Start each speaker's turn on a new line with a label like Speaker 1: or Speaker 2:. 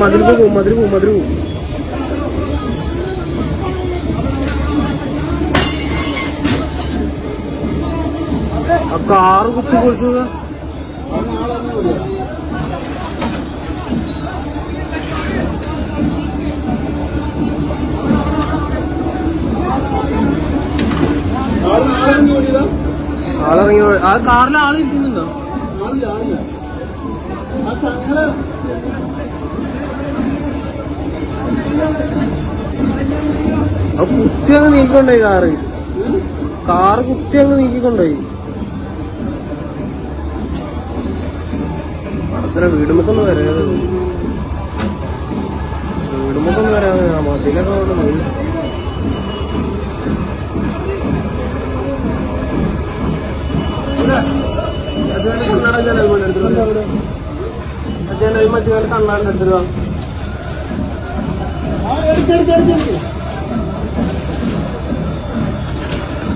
Speaker 1: മതിൽ പോകും മതിൽ പോകും മതിൽ ആ കാറ് കുത്തി
Speaker 2: ഓടിയതാ?
Speaker 1: ആളിറങ്ങി ആ കാറിൽ ആളിരിക്കുന്നുണ്ടോ
Speaker 2: ആളില്ല ആളില്ല. ആ
Speaker 1: കുത്തി അങ്ങ് നീക്കിക്കൊണ്ടോയി കാറ്. കാറ് കുത്തി അങ്ങ് നീക്കിക്കൊണ്ടോയി. മനസ്സിലെ വീടുമുക്കൊന്ന് വരാതെ. വീടുമുക്കൊന്ന് വരാതെ. മതിലൊക്കെ കൊണ്ട് പോയി. കണ്ണാടി എടുത്തിട്ട്
Speaker 2: ആ എടുക്ക് എടുക്ക് എടുക്ക് എടുക്ക്